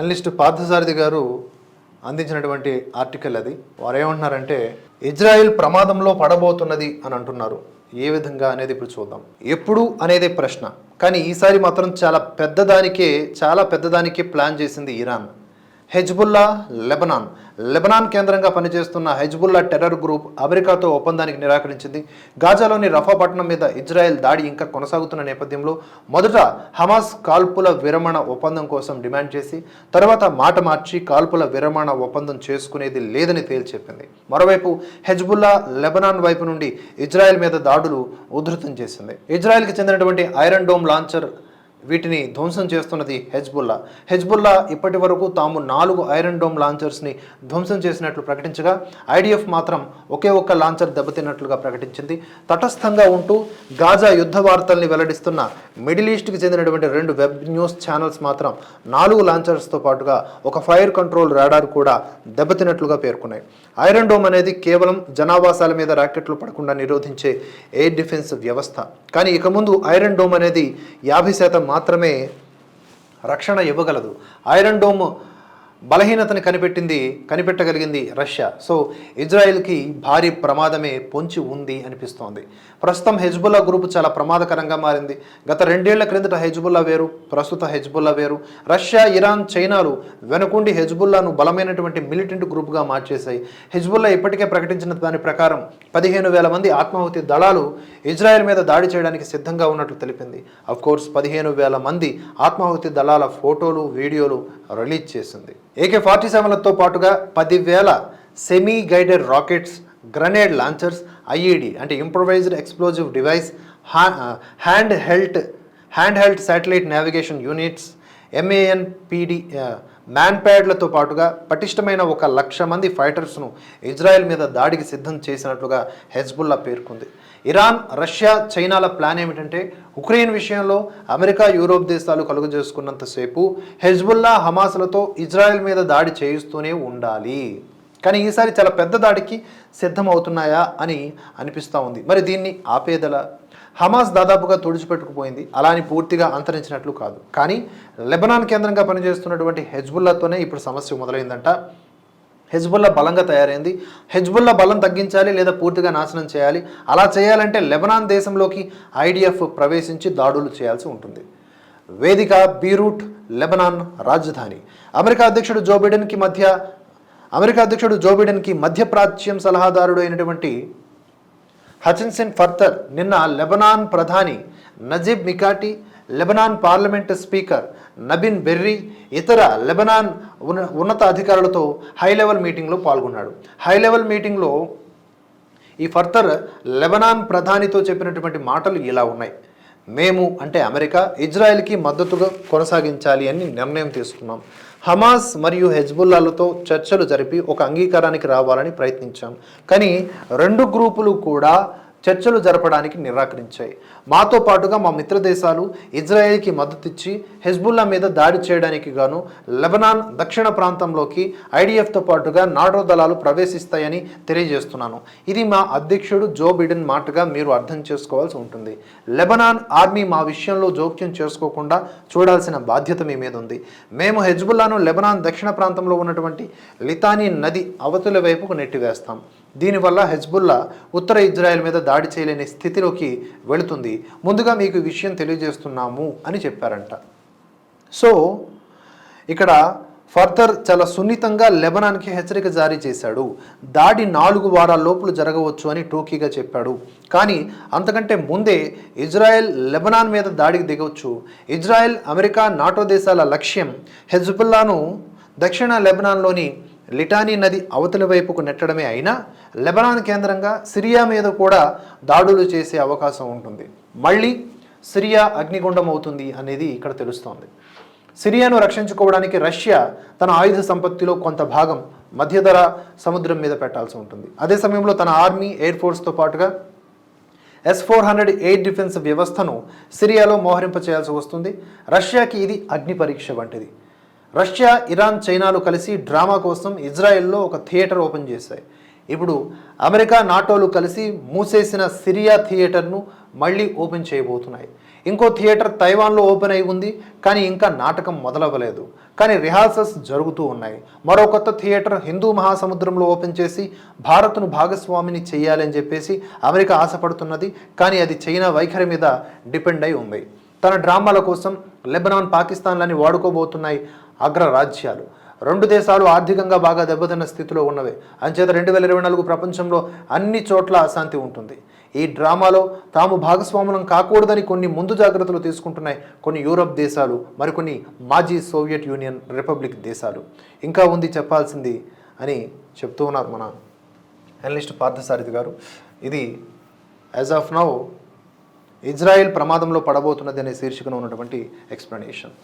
Journalist Parthasarathi గారు అందించినటువంటి article అది. వారు ఏమంటున్నారంటే ఇజ్రాయెల్ ప్రమాదంలో పడబోతున్నది అని అంటున్నారు. ఏ విధంగా అనేది ఇప్పుడు చూద్దాం. ఎప్పుడు అనేది ప్రశ్న. కానీ ఈసారి మాత్రం చాలా పెద్దదానికే చాలా పెద్దదానికే ప్లాన్ చేసింది ఇరాన్. Hezbollah Lebanon. లెబనాన్ కేంద్రంగా పనిచేస్తున్న హెజ్బుల్లా టెర్రర్ గ్రూప్ అమెరికాతో ఒప్పందానికి నిరాకరించింది. గాజాలోని రఫా పట్టణం మీద ఇజ్రాయెల్ దాడి ఇంకా కొనసాగుతున్న నేపథ్యంలో మొదట హమాస్ కాల్పుల విరమణ ఒప్పందం కోసం డిమాండ్ చేసి తర్వాత మాట మార్చి కాల్పుల విరమణ ఒప్పందం చేసుకునేది లేదని తేల్చెప్పింది. మరోవైపు హెజ్బుల్లా లెబనాన్ వైపు నుండి ఇజ్రాయెల్ మీద దాడులు ఉధృతం చేసింది. ఇజ్రాయెల్కి చెందినటువంటి ఐరన్ డోమ్ లాంచర్ వీటిని ధ్వంసం చేస్తున్నది హెజ్బుల్లా. హెజ్బుల్లా ఇప్పటి వరకు తాము నాలుగు ఐరన్ డోమ్ లాంచర్స్ని ధ్వంసం చేసినట్లు ప్రకటించగా ఐడిఎఫ్ మాత్రం ఒకే ఒక్క లాంచర్ దెబ్బతిన్నట్లుగా ప్రకటించింది. తటస్థంగా ఉంటూ గాజా యుద్ధ వార్తల్ని వెల్లడిస్తున్న మిడిల్ ఈస్ట్కి చెందినటువంటి రెండు వెబ్ న్యూస్ ఛానల్స్ మాత్రం నాలుగు లాంచర్స్తో పాటుగా ఒక ఫైర్ కంట్రోల్ రాడార్ కూడా దెబ్బతిన్నట్లుగా పేర్కొన్నాయి. ఐరన్ డోమ్ అనేది కేవలం జనావాసాల మీద రాకెట్లు పడకుండా నిరోధించే ఎయిర్ డిఫెన్స్ వ్యవస్థ. కానీ ఇక ముందు ఐరన్ డోమ్ అనేది యాభై శాతం మాత్రమే రక్షణ ఇవ్వగలదు. ఐరన్ డోమ్ బలహీనతని కనిపెట్టింది కనిపెట్టగలిగింది రష్యా. సో ఇజ్రాయెల్కి భారీ ప్రమాదమే పొంచి ఉంది అనిపిస్తోంది. ప్రస్తుతం హెజ్బుల్లా గ్రూప్ చాలా ప్రమాదకరంగా మారింది. గత రెండేళ్ళ క్రిందట హెజ్బుల్లా వేరు ప్రస్తుత హెజ్బుల్లా వేరు. రష్యా ఇరాన్ చైనాలు వెనుకుండి హెజ్బుల్లాను బలమైనటువంటి మిలిటెంట్ గ్రూప్గా మార్చేశాయి. హెజ్బుల్లా ఇప్పటికే ప్రకటించిన దాని ప్రకారం పదిహేను వేల మంది ఆత్మాహుతి దళాలు ఇజ్రాయెల్ మీద దాడి చేయడానికి సిద్ధంగా ఉన్నట్లు తెలిపింది. అఫ్ కోర్స్ పదిహేను వేల మంది ఆత్మాహుతి దళాల ఫోటోలు వీడియోలు రిలీజ్ చేసింది. ఏకే ఫార్టీ సెవెన్లతో పాటుగా పదివేల semi guided rockets grenade launchers IED అంటే improvised explosive device hand held hand held satellite navigation units MANPD man ప్యాడ్లతో పాటుగా పటిష్టమైన ఒక లక్ష మంది ఫైటర్స్ను ఇజ్రాయెల్ మీద దాడికి సిద్ధం చేసినట్లుగా హెజ్బుల్లా పేర్కొంది. ఇరాన్ రష్యా చైనాల ప్లాన్ ఏమిటంటే ఉక్రెయిన్ విషయంలో అమెరికా యూరోప్ దేశాలు కలుగు చేసుకున్నంతసేపు హెజ్బుల్లా హమాసులతో ఇజ్రాయెల్ మీద దాడి చేయిస్తూనే ఉండాలి. కానీ ఈసారి చాలా పెద్ద దాడికి సిద్ధమవుతున్నాయా అని అనిపిస్తూ ఉంది. మరి దీన్ని ఆపేదల హమాస్ దాదాపుగా తుడిచిపెట్టుకుపోయింది. అలా అని పూర్తిగా అంతరించినట్లు కాదు. కానీ లెబనాన్ కేంద్రంగా పనిచేస్తున్నటువంటి హెజ్బుల్లాతోనే ఇప్పుడు సమస్య మొదలైందంట. హెజ్బుల్లా బలంగా తయారైంది. హెజ్బుల్లా బలం తగ్గించాలి లేదా పూర్తిగా నాశనం చేయాలి? అలా చేయాలంటే లెబనాన్ దేశంలోకి ఐడిఎఫ్ ప్రవేశించి దాడులు చేయాల్సి ఉంటుంది. వేదిక బీరూట్ లెబనాన్ రాజధాని. అమెరికా అధ్యక్షుడు జో బిడెన్కి మధ్య అమెరికా అధ్యక్షుడు జో బిడెన్కి మధ్యప్రాచ్యం సలహాదారుడు అయినటువంటి హచిన్సిన్ ఫర్దర్ నిన్న లెబనాన్ ప్రధాని Najib Mikati Lebanon parliament speaker Nabih Berri ఇతర లెబనాన్ ఉన్న ఉన్నత అధికారులతో హై లెవెల్ మీటింగ్లో పాల్గొన్నాడు. హై లెవెల్ మీటింగ్లో ఈ ఫర్తర్ లెబనాన్ ప్రధానితో చెప్పినటువంటి మాటలు ఇలా ఉన్నాయి. మేము అంటే అమెరికా ఇజ్రాయెల్కి మద్దతుగా కొనసాగించాలి అని నిర్ణయం తీసుకున్నాం. హమాస్ మరియు హెజ్బుల్లాలతో చర్చలు జరిపి ఒక అంగీకారానికి రావాలని ప్రయత్నించాం. కానీ రెండు గ్రూపులు కూడా చర్చలు జరపడానికి నిరాకరించాయి. మాతో పాటుగా మా మిత్ర దేశాలు ఇజ్రాయెల్కి మద్దతిచ్చి హెజ్బుల్లా మీద దాడి చేయడానికి గాను లెబనాన్ దక్షిణ ప్రాంతంలోకి ఐడిఎఫ్తో పాటుగా నాటో దళాలు ప్రవేశిస్తాయని తెలియజేస్తున్నాను. ఇది మా అధ్యక్షుడు జో బిడెన్ మాటగా మీరు అర్థం చేసుకోవాల్సి ఉంటుంది. లెబనాన్ ఆర్మీ మా విషయంలో జోక్యం చేసుకోకుండా చూడాల్సిన బాధ్యత మీ మీద ఉంది. మేము హెజ్బుల్లాను లెబనాన్ దక్షిణ ప్రాంతంలో ఉన్నటువంటి లితానీ నది అవతుల వైపుకు నెట్టివేస్తాం. దీనివల్ల హెజ్బుల్లా ఉత్తర ఇజ్రాయెల్ మీద దాడి చేయలేని స్థితిలోకి వెళుతుంది. ముందుగా మీకు విషయం తెలియజేస్తున్నాము అని చెప్పారంట. సో ఇక్కడ ఫర్దర్ చాలా సున్నితంగా లెబనాన్కి హెచ్చరిక జారీ చేశాడు. దాడి నాలుగు వారాల లోపల జరగవచ్చు అని టోకీగా చెప్పాడు. కానీ అంతకంటే ముందే ఇజ్రాయెల్ లెబనాన్ మీద దాడికి దిగవచ్చు ఇజ్రాయెల్ అమెరికా నాటో దేశాల లక్ష్యం హెజ్బుల్లాను దక్షిణ లెబనాన్లోని లిటానీ నది అవతలి వైపుకు నెట్టడమే అయినా లెబనాన్ కేంద్రంగా సిరియా మీద కూడా దాడులు చేసే అవకాశం ఉంటుంది. మళ్ళీ సిరియా అగ్నిగుండం అవుతుంది అనేది ఇక్కడ తెలుస్తోంది. సిరియాను రక్షించుకోవడానికి రష్యా తన ఆయుధ సంపత్తిలో కొంత భాగం మధ్యధర సముద్రం మీద పెట్టాల్సి ఉంటుంది. అదే సమయంలో తన ఆర్మీ ఎయిర్ ఫోర్స్తో పాటుగా S four hundred air defence వ్యవస్థను సిరియాలో మోహరింప చేయాల్సి వస్తుంది. రష్యాకి ఇది అగ్ని పరీక్ష వంటిది. రష్యా ఇరాన్ చైనాలు కలిసి డ్రామా కోసం ఇజ్రాయెల్లో ఒక థియేటర్ ఓపెన్ చేశాయి. ఇప్పుడు అమెరికా నాటోలు కలిసి మూసేసిన సిరియా థియేటర్ను మళ్ళీ ఓపెన్ చేయబోతున్నాయి. ఇంకో థియేటర్ తైవాన్లో ఓపెన్ అయి ఉంది కానీ ఇంకా నాటకం మొదలవ్వలేదు. కానీ రిహార్సల్స్ జరుగుతూ ఉన్నాయి. మరో కొత్త థియేటర్ హిందూ మహాసముద్రంలో ఓపెన్ చేసి భారత్ను భాగస్వామిని చేయాలని చెప్పేసి అమెరికా ఆశపడుతున్నది కానీ అది చైనా వైఖరి మీద డిపెండ్ అయి ఉంది. తన డ్రామాల కోసం లెబనాన్ పాకిస్తాన్లని వాడుకోబోతున్నాయి. అగ్ర రాజ్యాలు రెండు దేశాలు ఆర్థికంగా బాగా దెబ్బతిన్న స్థితిలో ఉన్నవే. అంచేత రెండు వేల ఇరవై నాలుగు ప్రపంచంలో అన్ని చోట్ల అశాంతి ఉంటుంది. ఈ డ్రామాలో తాము భాగస్వాములం కాకూడదని కొన్ని ముందు జాగ్రత్తలు తీసుకుంటున్నాయి కొన్ని యూరప్ దేశాలు మరికొన్ని మాజీ సోవియట్ యూనియన్ రిపబ్లిక్ దేశాలు. ఇంకా ఉంది చెప్పాల్సింది అని చెప్తూ ఉన్నారు మన అనలిస్ట్ పార్థసారథి గారు. ఇది యాజ్ ఆఫ్ నౌ ఇజ్రాయెల్ ప్రమాదంలో పడబోతున్నది అనే శీర్షికను ఉన్నటువంటి ఎక్స్ప్లెనేషన్